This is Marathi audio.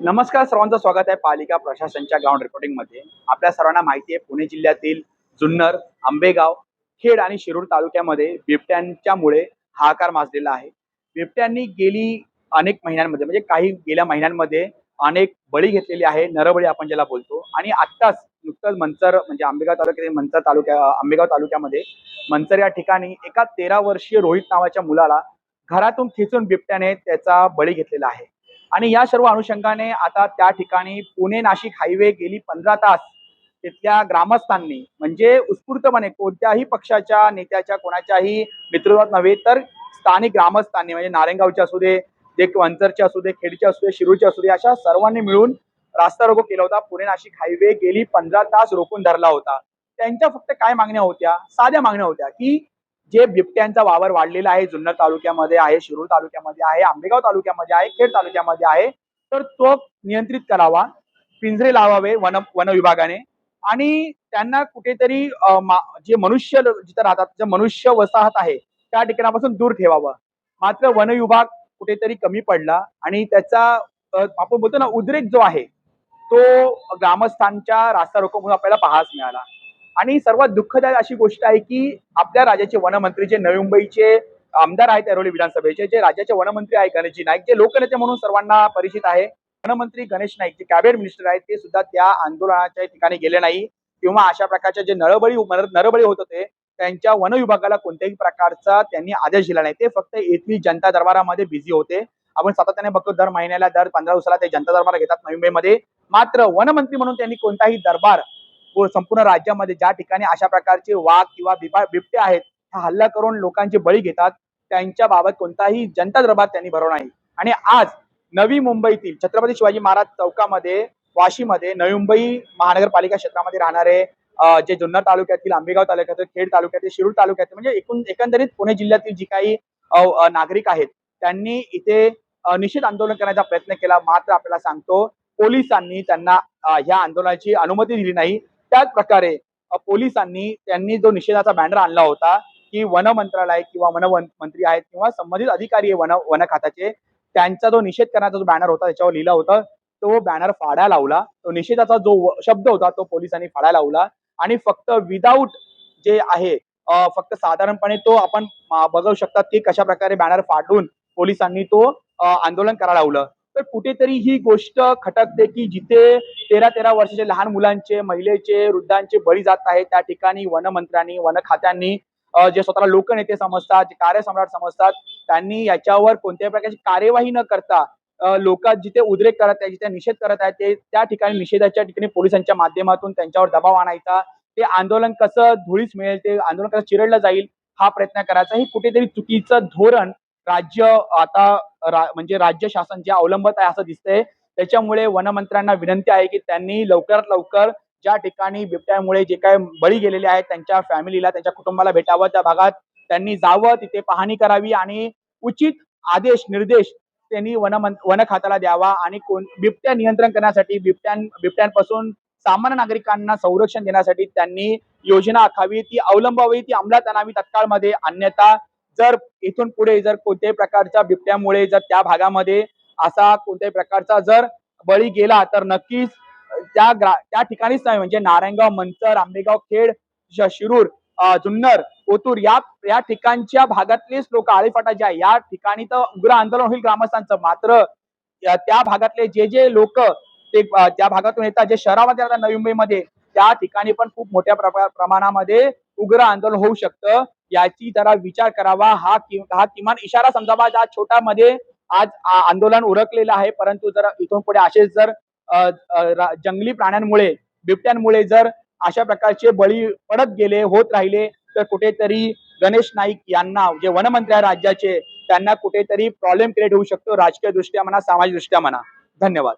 नमस्कार सर्वांचं स्वागत आहे पालिका प्रशासनच्या ग्राउंड रिपोर्टिंगमध्ये आपल्या सर्वांना माहिती आहे पुणे जिल्ह्यातील जुन्नर आंबेगाव खेड आणि शिरूर तालुक्यामध्ये बिबट्यांच्यामुळे हाहाकार माजलेला आहे. बिबट्यांनी गेली अनेक महिन्यांमध्ये म्हणजे काही गेल्या महिन्यांमध्ये अनेक बळी घेतलेली आहे नरबळी आपण ज्याला बोलतो. आणि आत्ताच नुकतंच मंचर म्हणजे आंबेगाव तालुक्यातील मंचर तालुक्या आंबेगाव तालुक्यामध्ये मंचर या ठिकाणी एका तेरा वर्षीय रोहित नावाच्या मुलाला घरातून खेचून बिबट्याने त्याचा बळी घेतलेला आहे. आणि या सर्व अनुषंगाने आता त्या ठिकाणी पुणे नाशिक हायवे गेली पंधरा तास तिथल्या ग्रामस्थांनी म्हणजे उत्स्फूर्तपणे कोणत्याही पक्षाच्या नेत्याच्या कोणाच्याही नेतृत्वात नव्हे तर स्थानिक ग्रामस्थांनी म्हणजे नारायणगावचे असू दे जे वंचरचे असू दे खेडचे असू दे शिरूरचे असू दे अशा सर्वांनी मिळून रास्ता रोको केला होता. पुणे नाशिक हायवे गेली पंधरा तास रोखून धरला होता. त्यांच्या फक्त काय मागण्या होत्या? साध्या मागण्या होत्या की जे बिबट्यांचा वावर वाढलेला आहे जुन्नर तालुक्यामध्ये आहे शिरूर तालुक्यामध्ये आहे आंबेगाव तालुक्यामध्ये आहे खेड तालुक्यामध्ये आहे तर तो नियंत्रित करावा पिंजरे लावावे वन वन विभागाने. आणि त्यांना कुठेतरी जे मनुष्य जिथं राहतात जे मनुष्य वसाहत आहे त्या ठिकाणापासून दूर ठेवावं. मात्र वन विभाग कुठेतरी कमी पडला आणि त्याचा आपण बोलतो ना उद्रेक जो आहे तो ग्रामस्थांच्या रास्ता म्हणून आपल्याला पाहायला मिळाला. आणि सर्वात दुःखदायक अशी गोष्ट आहे की आपल्या राज्याचे वनमंत्री जे नवी मुंबईचे आमदार आहेत ऐरोली विधानसभेचे जे राज्याचे वनमंत्री आहे गणेशजी नाईक जे लोकनेते म्हणून सर्वांना परिचित आहे. वनमंत्री गणेश नाईक जे कॅबिनेट मिनिस्टर आहेत ते सुद्धा त्या आंदोलनाच्या ठिकाणी गेले नाही. किंवा अशा प्रकारच्या जे नळबळी नरबळी होत होते त्यांच्या वन विभागाला कोणत्याही प्रकारचा त्यांनी आदेश दिला नाही. ते फक्त येथील जनता दरबारामध्ये बिझी होते. आपण सातत्याने बघतो दर महिन्याला दर पंधरा दिवसाला ते जनता दरबार घेतात नवी मुंबईमध्ये मात्र वनमंत्री म्हणून त्यांनी कोणताही दरबार संपूर्ण राज्यामध्ये ज्या ठिकाणी अशा प्रकारचे वाघ किंवा बिबटे आहेत हा हल्ला करून लोकांचे बळी घेतात त्यांच्या बाबत कोणताही जनता दरबार त्यांनी भरवला नाही. आणि आज नवी मुंबईतील छत्रपती शिवाजी महाराज चौकामध्ये वाशीमध्ये नवी मुंबई महानगरपालिका क्षेत्रामध्ये राहणारे जे जुन्नर तालुक्यातील आंबेगाव तालुक्यातील खेड तालुक्यातील शिरूर तालुक्यातील म्हणजे एकूण एकंदरीत पुणे जिल्ह्यातील जी काही अं, नागरिक आहेत त्यांनी इथे निश्चित आंदोलन करण्याचा प्रयत्न केला. मात्र आपल्याला सांगतो पोलिसांनी त्यांना ह्या आंदोलनाची अनुमती दिली नाही. त्याच प्रकारे पोलिसांनी त्यांनी जो निषेधाचा बॅनर आणला होता की वन मंत्रालय किंवा वन मंत्री आहेत किंवा संबंधित अधिकारी आहे वन वन खात्याचे त्यांचा जो निषेध करण्याचा जो बॅनर होता त्याच्यावर लिहिला होता तो बॅनर फाडा लावला. तो निषेधाचा जो शब्द होता तो पोलिसांनी फाडा लावला. आणि फक्त विदाऊट जे आहे फक्त साधारणपणे तो आपण बघू शकतात की कशा प्रकारे बॅनर फाडून पोलिसांनी तो आंदोलन करायला लावलं. तर कुठेतरी ही गोष्ट खटकते की जिथे तेरा तेरा वर्षाचे लहान मुलांचे महिलेचे वृद्धांचे बळी जात आहेत त्या ठिकाणी वनमंत्र्यांनी वन खात्यांनी जे स्वतःला लोकनेते समजतात जे कार्यसम्राट समजतात त्यांनी याच्यावर कोणत्याही प्रकारची कार्यवाही न करता लोक जिथे उद्रेक करत आहेत जिथे निषेध करत आहेत ते त्या ठिकाणी निषेधाच्या ठिकाणी पोलिसांच्या माध्यमातून त्यांच्यावर दबाव आणायचा. ते आंदोलन कसं धुळीस मिळेल ते आंदोलन कसं चिरडलं जाईल हा प्रयत्न करायचा. ही कुठेतरी चुकीचं धोरण राज्य आता रा, म्हणजे राज्य शासन जे अवलंबत आहे असं दिसतंय. त्याच्यामुळे वनमंत्र्यांना विनंती आहे की त्यांनी लवकरात लवकर ज्या ठिकाणी बिबट्यामुळे जे काय बळी गेलेले आहेत त्यांच्या फॅमिलीला त्यांच्या कुटुंबाला भेटावं. त्या भागात त्यांनी जावं तिथे पाहणी करावी आणि उचित आदेश निर्देश त्यांनी वन वन खात्याला द्यावा आणि कोण बिबट्या नियंत्रण करण्यासाठी बिबट्यां बिबट्यांपासून सामान्य नागरिकांना संरक्षण देण्यासाठी त्यांनी योजना आखावी. ती अवलंबावी ती अंमलात आणावी तत्काळमध्ये अन्यथा जर इथून पुढे जर कोणत्याही प्रकारच्या बिबट्यामुळे जर त्या भागामध्ये असा कोणत्याही प्रकारचा जर बळी गेला तर नक्कीच त्या त्या ठिकाणीच नाही म्हणजे नारायणगाव मंचर आंबेगाव खेड शिरूर जुन्नर ओतूर या या ठिकाणच्या भागातलेच लोक आळीफाटा जे आहे या ठिकाणी तर उग्र आंदोलन होईल ग्रामस्थांचं. मात्र त्या भागातले जे जे लोक ते त्या भागातून येतात जे शहरामध्ये राहतात नवी मुंबईमध्ये त्या ठिकाणी पण खूप मोठ्या प्रमाणामध्ये उग्र आंदोलन होऊ शकतं. याची जरा विचार करावा. हा कि- हा किमान इशारा समजावा. ज्या छोटा मध्ये आज आंदोलन उरकलेलं आहे. परंतु जर इथून पुढे असेच जर जंगली प्राण्यांमुळे बिबट्यांमुळे जर अशा प्रकारचे बळी पडत गेले होत राहिले तर कुठेतरी गणेश नाईक यांना जे वनमंत्री आहे राज्याचे त्यांना कुठेतरी प्रॉब्लेम क्रिएट होऊ शकतो. राजकीय दृष्ट्या म्हणा सामाजिक दृष्ट्या म्हणा. धन्यवाद.